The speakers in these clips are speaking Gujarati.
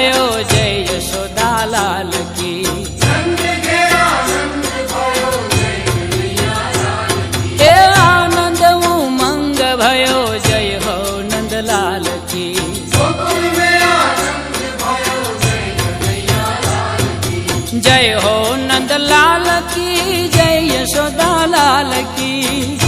થયો જય યશોદાલાલ કી. એ આનંદ ઉમંગ ભયો, જય હો નંદલાલ કી. જય હો નંદલાલ કી, જય યશોદાલાલ કી.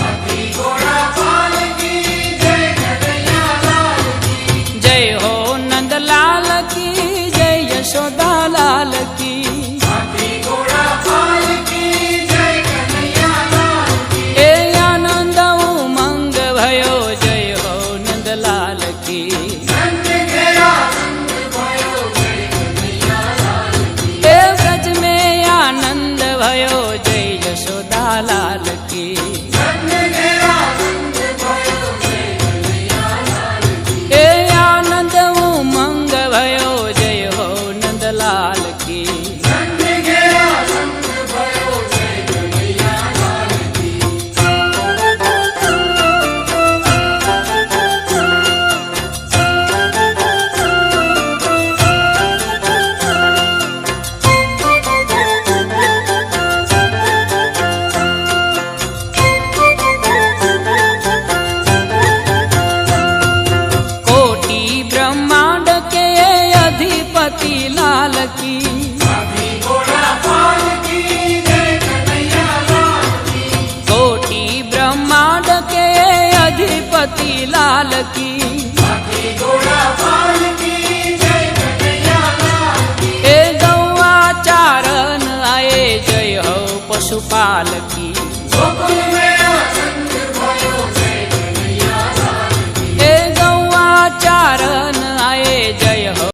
गोपाल की